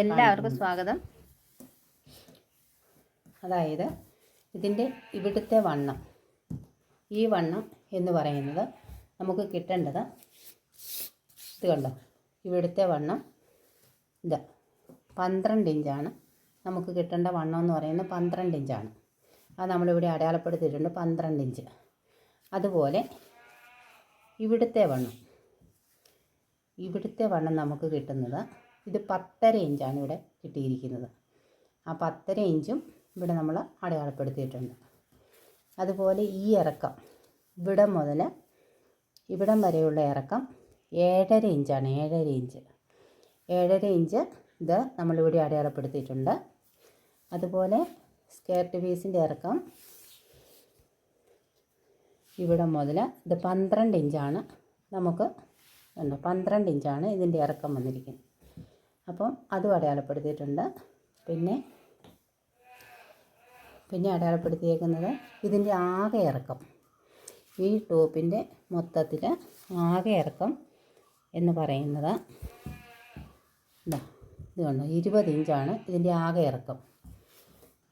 എല്ലാവർക്കും സ്വാഗതം. അതായത് ഇതിന്റെ ഇവിടുത്തെ വണ്ണം. ഈ വണ്ണം എന്ന് പറയുന്നത് നമുക്ക് കിട്ടേണ്ടത് ഇത് കണ്ടോ? ഇവിടുത്തെ വണ്ണം ഇത് പന്ത്രണ്ട് ഇഞ്ചാണ്. നമുക്ക് കിട്ടേണ്ട വണ്ണം എന്ന് പറയുന്നത് പന്ത്രണ്ട് ഇഞ്ചാണ്. അത് നമ്മളിവിടെ അടയാളപ്പെടുത്തിയിട്ടുണ്ട് പന്ത്രണ്ട് ഇഞ്ച്. അതുപോലെ ഇവിടുത്തെ വണ്ണം. ഇവിടുത്തെ വണ്ണം നമുക്ക് കിട്ടുന്നത് ഇത് പത്തര ഇഞ്ചാണ് ഇവിടെ കിട്ടിയിരിക്കുന്നത്. ആ പത്തര ഇഞ്ചും ഇവിടെ നമ്മൾ അടയാളപ്പെടുത്തിയിട്ടുണ്ട്. അതുപോലെ ഈ ഇറക്കം ഇവിടെ മുതൽ ഇവിടം വരെയുള്ള ഇറക്കം ഏഴര ഇഞ്ചാണ് ഏഴര ഇഞ്ച്. ഏഴര ഇഞ്ച് ഇത് നമ്മളിവിടെ അടയാളപ്പെടുത്തിയിട്ടുണ്ട്. അതുപോലെ സ്കേർട്ട് പീസിന്റെ ഇറക്കം ഇവിടെ മുതൽ ഇത് പന്ത്രണ്ട് ഇഞ്ചാണ് നമുക്ക് പന്ത്രണ്ട് ഇഞ്ചാണ് ഇതിന്റെ ഇറക്കം വന്നിരിക്കുന്നത്. അപ്പം അതും അടയാളപ്പെടുത്തിയിട്ടുണ്ട്. പിന്നെ പിന്നെ അടയാളപ്പെടുത്തിയേക്കുന്നത് ഇതിന്റെ ആകെ ഇറക്കം. ഈ ടോപ്പിന്റെ മൊത്തത്തിൽ ആകെ ഇറക്കം എന്ന് പറയുന്നത് ഇതാ ഇത് ഇരുപത് ഇഞ്ചാണ് ഇതിന്റെ ആകെ ഇറക്കം.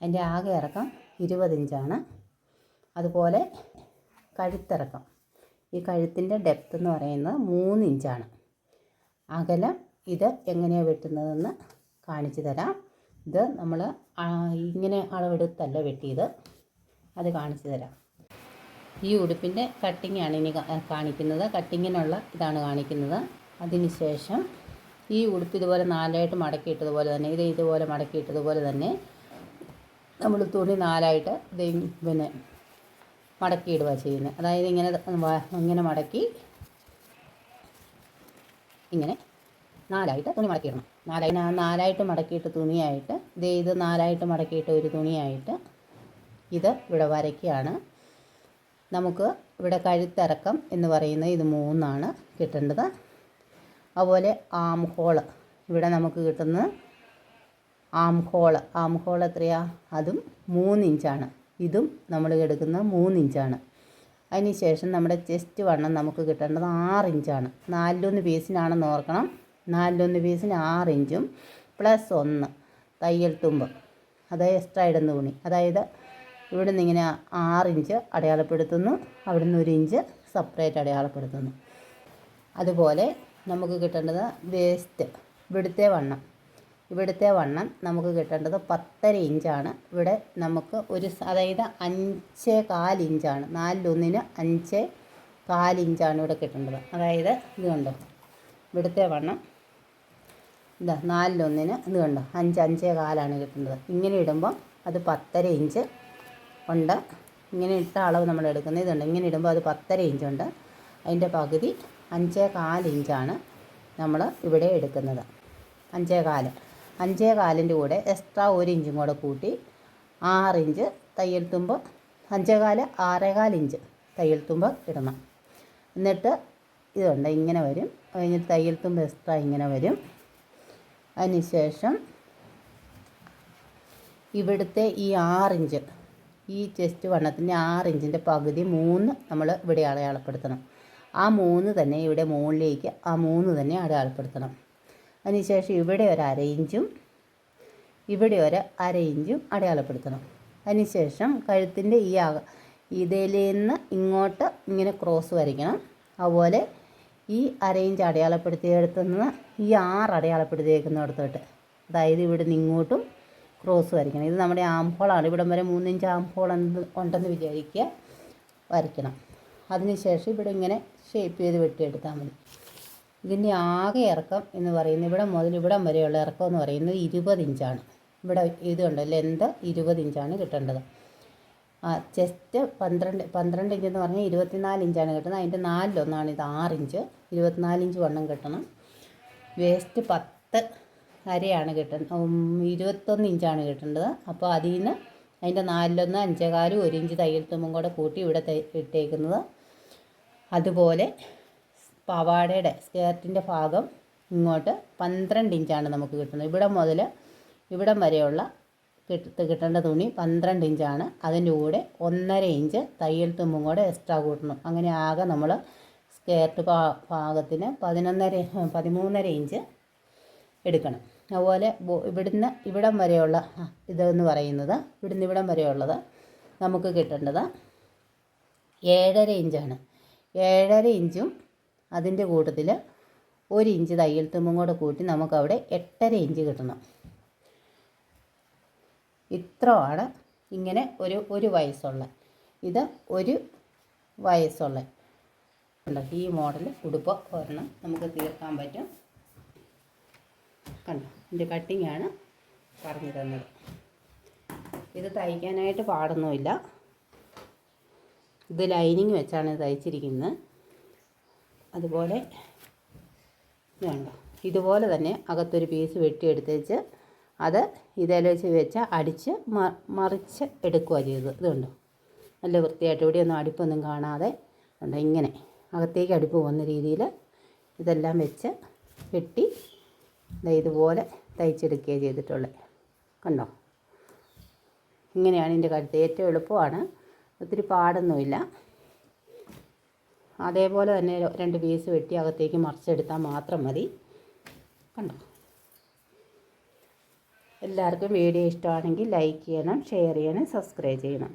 അതിന്റെ ആകെ ഇറക്കം ഇരുപത് ഇഞ്ചാണ്. അതുപോലെ കഴുത്തിറക്കം. ഈ കഴുത്തിന്റെ ഡെപ്ത് എന്ന് പറയുന്നത് മൂന്ന് ഇഞ്ചാണ്. അകലം ഇത് എങ്ങനെയാണ് വെട്ടുന്നതെന്ന് കാണിച്ചു തരാം. ഇത് നമ്മൾ ഇങ്ങനെ അളവെടുത്തല്ല വെട്ടിയത്. അത് കാണിച്ചു തരാം. ഈ ഉടുപ്പിന്റെ കട്ടിങ് ആണ് ഇനി കാണിക്കുന്നത്. കട്ടിങ്ങിനുള്ള ഇതാണ് കാണിക്കുന്നത്. അതിനുശേഷം ഈ ഉടുപ്പ് ഇതുപോലെ നാലായിട്ട് മടക്കിയിട്ടതുപോലെ തന്നെ ഇത് ഇതുപോലെ മടക്കിയിട്ടതുപോലെ തന്നെ നമ്മൾ തുണി നാലായിട്ട് ഇത് പിന്നെ മടക്കിയിടുക ചെയ്യുന്നത് അതായത് ഇങ്ങനെ ഇങ്ങനെ മടക്കി ഇങ്ങനെ നാലായിട്ട് തുണി മടക്കിയിടണം. നാലായി നാലായിട്ട് മടക്കിയിട്ട് തുണിയായിട്ട് ദേ ഇത് നാലായിട്ട് മടക്കിയിട്ട് ഒരു തുണിയായിട്ട് ഇത് ഇവിടെ വരയ്ക്കുകയാണ്. നമുക്ക് ഇവിടെ കഴുത്തിറക്കം എന്ന് പറയുന്നത് ഇത് മൂന്നാണ് കിട്ടേണ്ടത്. അതുപോലെ ആം ഹോൾ. ഇവിടെ നമുക്ക് കിട്ടുന്നത് ആം ഹോൾ. ആം ഹോൾ എത്രയാ? അതും മൂന്നിഞ്ചാണ്. ഇതും നമ്മൾ എടുക്കുന്നത് മൂന്നിഞ്ചാണ്. അതിന് ശേഷം നമ്മുടെ ചെസ്റ്റ് വണ്ണം നമുക്ക് കിട്ടേണ്ടത് ആറിഞ്ചാണ്. നാലിലൊന്ന് പീസിനാണെന്ന് ഓർക്കണം. നാലിലൊന്ന് പീസിന് ആറ് ഇഞ്ചും പ്ലസ് ഒന്ന് തയ്യൽ തുമ്പ്. അത് എക്സ്ട്രാ ഇടുന്ന തുണി. അതായത് ഇവിടെ നിന്ന് ഇങ്ങനെ ആറ് ഇഞ്ച് അടയാളപ്പെടുത്തുന്നു. അവിടെ നിന്ന് ഒരു ഇഞ്ച് സെപ്പറേറ്റ് അടയാളപ്പെടുത്തുന്നു. അതുപോലെ നമുക്ക് കിട്ടേണ്ടത് വേസ്റ്റ് ഇവിടുത്തെ വണ്ണം. ഇവിടുത്തെ വണ്ണം നമുക്ക് കിട്ടേണ്ടത് പത്തര ഇഞ്ചാണ്. ഇവിടെ നമുക്ക് ഒരു അതായത് അഞ്ച് കാൽ ഇഞ്ചാണ്. നാലിലൊന്നിന് അഞ്ച് കാൽ ഇഞ്ചാണ് ഇവിടെ കിട്ടേണ്ടത്. അതായത് ഇത് കണ്ടോ? ഇവിടുത്തെ വണ്ണം ഇതാ നാലിലൊന്നിന് ഇത് കണ്ടോ? അഞ്ച് അഞ്ചേ കാലാണ് കിട്ടുന്നത്. ഇങ്ങനെ ഇടുമ്പോൾ അത് പത്തര ഇഞ്ച് ഉണ്ട്. ഇങ്ങനെ ഇട്ട അളവ് നമ്മൾ എടുക്കുന്നത് ഇതുണ്ട്. ഇങ്ങനെ ഇടുമ്പോൾ അത് പത്തര ഇഞ്ചുണ്ട് അതിന്റെ പകുതി അഞ്ചേ ഇഞ്ചാണ് നമ്മൾ ഇവിടെ എടുക്കുന്നത്. അഞ്ചേ കാൽ. അഞ്ചേ കാലിന്റെ കൂടെ എക്സ്ട്രാ ഒരു ഇഞ്ചും കൂടെ കൂട്ടി ആറ് ഇഞ്ച് തുമ്പ്. അഞ്ചേ കാൽ ആറേകാൽ ഇഞ്ച് തയ്യൽ തുമ്പ് ഇടണം. എന്നിട്ട് ഇതുണ്ട് ഇങ്ങനെ വരും. കഴിഞ്ഞിട്ട് തയ്യൽ എക്സ്ട്രാ ഇങ്ങനെ വരും. അതിന് ശേഷം ഇവിടുത്തെ ഈ ആറിഞ്ച് ഈ ചെസ്റ്റ് വണ്ണത്തിന്റെ ആറിഞ്ചിന്റെ പകുതി മൂന്ന് നമ്മൾ ഇവിടെ അടയാളപ്പെടുത്തണം. ആ മൂന്ന് തന്നെ ഇവിടെ മുകളിലേക്ക് ആ മൂന്ന് തന്നെ അടയാളപ്പെടുത്തണം. അതിനുശേഷം ഇവിടെ ഒരു അര ഇഞ്ചും ഇവിടെ ഒരു അര ഇഞ്ചും അടയാളപ്പെടുത്തണം. അതിനുശേഷം കഴുത്തിന്റെ ഈ ഇതിൽ നിന്ന് ഇങ്ങോട്ട് ഇങ്ങനെ ക്രോസ് വരയ്ക്കണം. അതുപോലെ ഈ അരയിഞ്ച് ഇഞ്ച് അടയാളപ്പെടുത്തിയെടുത്ത് നിന്ന് ഈ ആറ് അടയാളപ്പെടുത്തിയേക്കുന്നിടത്തോട്ട് അതായത് ഇവിടെ നിന്ന് ഇങ്ങോട്ടും ക്രോസ് വരയ്ക്കണം. ഇത് നമ്മുടെ ആംഹോളാണ് ഇവിടം വരെ മൂന്നിഞ്ച് ആംഹോൾ ഉണ്ടെന്ന് വിചാരിക്കുക വരയ്ക്കണം. അതിനുശേഷം ഇവിടെ ഇങ്ങനെ ഷേപ്പ് ചെയ്ത് വെട്ടിയെടുത്താൽ മതി. ഇതിന്റെ ആകെ ഇറക്കം എന്ന് പറയുന്നത് ഇവിടെ മുതൽ ഇവിടം വരെയുള്ള ഇറക്കം എന്ന് പറയുന്നത് ഇരുപത് ഇഞ്ചാണ്. ഇവിടെ ഇതുണ്ട് ലെന്ത് ഇരുപത് ഇഞ്ചാണ് കിട്ടേണ്ടത്. ചെസ്റ്റ് പന്ത്രണ്ട് പന്ത്രണ്ട് ഇഞ്ച് എന്ന് പറഞ്ഞാൽ ഇരുപത്തിനാല് ഇഞ്ചാണ് കിട്ടുന്നത്. അതിന്റെ നാലിലൊന്നാണ് ഇത് ആറ് ഇഞ്ച് ഇരുപത്തിനാല് ഇഞ്ച് വണ്ണം കിട്ടണം. വേസ്റ്റ് പത്ത് അരയാണ് കിട്ടുന്നത്. ഇരുപത്തൊന്ന് ഇഞ്ചാണ് കിട്ടേണ്ടത്. അപ്പോൾ അതിൽ നിന്ന് അതിന്റെ നാലിലൊന്ന് അഞ്ചേകാലും ഒരു ഇഞ്ച് തയ്യൽ തുമ്പും കൂടെ കൂട്ടി ഇവിടെ ഇട്ടേക്കുന്നത്. അതുപോലെ പവാടയുടെ സ്കേർട്ടിന്റെ ഭാഗം ഇങ്ങോട്ട് പന്ത്രണ്ട് ഇഞ്ചാണ് നമുക്ക് കിട്ടുന്നത്. ഇവിടെ മുതൽ ഇവിടം വരെയുള്ള കിട്ട കിട്ടേണ്ട തുണി പന്ത്രണ്ട് ഇഞ്ചാണ്. അതിന്റെ കൂടെ ഒന്നര ഇഞ്ച് തയ്യൽ തുമ്പും കൂടെ എക്സ്ട്രാ കൂട്ടണം. അങ്ങനെ ആകെ നമ്മൾ സ്കേർട്ട് പാ ഭാഗത്തിന് പതിനൊന്നര പതിമൂന്നര ഇഞ്ച് എടുക്കണം. അതുപോലെ ഇവിടുന്ന് ഇവിടം വരെയുള്ള ഇതെന്ന് പറയുന്നത് ഇവിടുന്ന് ഇവിടം വരെയുള്ളത് നമുക്ക് കിട്ടേണ്ടത് ഏഴര ഇഞ്ചാണ്. ഏഴര ഇഞ്ചും അതിന്റെ കൂട്ടത്തിൽ ഒരു ഇഞ്ച് തയ്യൽ തുമ്പും കൂടെ കൂട്ടി നമുക്കവിടെ എട്ടര ഇഞ്ച് കിട്ടണം. ഇത്രയാണ് ഇങ്ങനെ ഒരു ഒരു വയസ്സുള്ള. ഇത് ഒരു വയസ്സുള്ള. ഈ മോഡൽ ഉടുപ്പ് ഒരെണ്ണം നമുക്ക് തീർക്കാൻ പറ്റും. കണ്ടോ ഇതിന്റെ കട്ടിങ്ങാണ് പറഞ്ഞു തന്നത്. ഇത് തയ്ക്കാനായിട്ട് പാടൊന്നുമില്ല. ഇത് ലൈനിങ് വെച്ചാണ് തയ്ച്ചിരിക്കുന്നത്. അതുപോലെ വേണ്ട ഇതുപോലെ തന്നെ അകത്തൊരു പീസ് വെട്ടിയെടുത്തേച്ച് അത് ഇതേല വെച്ച് വെച്ച് അടിച്ച് മറിച്ച് എടുക്കുക ചെയ്തത്. ഇത് കണ്ടോ? നല്ല വൃത്തിയായിട്ട് ഇവിടെയൊന്നും അടുപ്പൊന്നും കാണാതെ കണ്ടോ? ഇങ്ങനെ അകത്തേക്ക് അടുപ്പ് പോകുന്ന രീതിയിൽ ഇതെല്ലാം വെച്ച് കെട്ടി ഇതുപോലെ തയ്ച്ചെടുക്കുകയാണ് ചെയ്തിട്ടുള്ളത് കണ്ടോ? ഇങ്ങനെയാണ് എന്റെ കഴുത്ത് ഏറ്റവും എളുപ്പമാണ്. ഒത്തിരി പാടൊന്നുമില്ല. അതേപോലെ തന്നെ രണ്ട് പീസ് വെട്ടി അകത്തേക്ക് മറിച്ചെടുത്താൽ മാത്രം മതി. കണ്ടോ? എല്ലാവർക്കും വീഡിയോ ഇഷ്ടമാണെങ്കിൽ ലൈക്ക് ചെയ്യണം ഷെയർ ചെയ്യണം സബ്സ്ക്രൈബ് ചെയ്യണം.